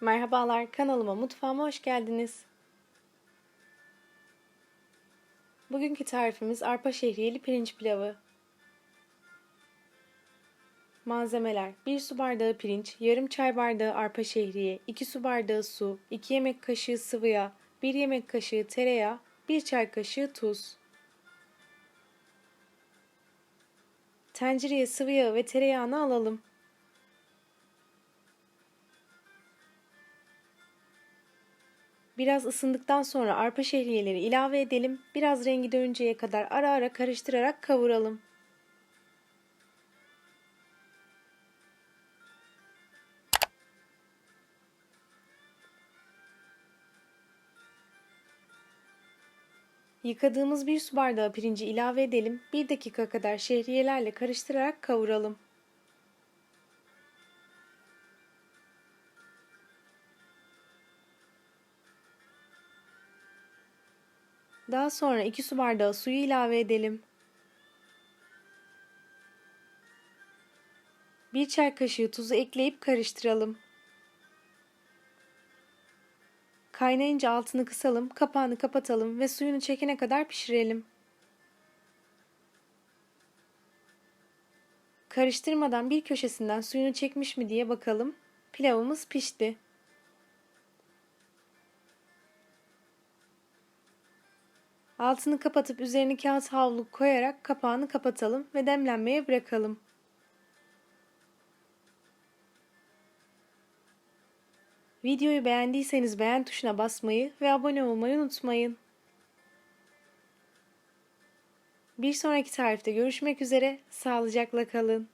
Merhabalar, kanalıma, mutfağıma hoş geldiniz. Bugünkü tarifimiz arpa şehriyeli pirinç pilavı. Malzemeler 1 su bardağı pirinç, yarım çay bardağı arpa şehriye, 2 su bardağı su, 2 yemek kaşığı sıvı yağ, 1 yemek kaşığı tereyağı, 1 çay kaşığı tuz. Tencereye sıvı yağı ve tereyağını alalım. Biraz ısındıktan sonra arpa şehriyeleri ilave edelim. Biraz rengi dönünceye kadar ara ara karıştırarak kavuralım. Yıkadığımız bir su bardağı pirinci ilave edelim. Bir dakika kadar şehriyelerle karıştırarak kavuralım. Daha sonra 2 su bardağı suyu ilave edelim. 1 çay kaşığı tuzu ekleyip karıştıralım. Kaynayınca altını kısalım, kapağını kapatalım ve suyunu çekene kadar pişirelim. Karıştırmadan bir köşesinden suyunu çekmiş mi diye bakalım. Pilavımız pişti. Altını kapatıp üzerine kağıt havlu koyarak kapağını kapatalım ve demlenmeye bırakalım. Videoyu beğendiyseniz beğen tuşuna basmayı ve abone olmayı unutmayın. Bir sonraki tarifte görüşmek üzere, sağlıcakla kalın.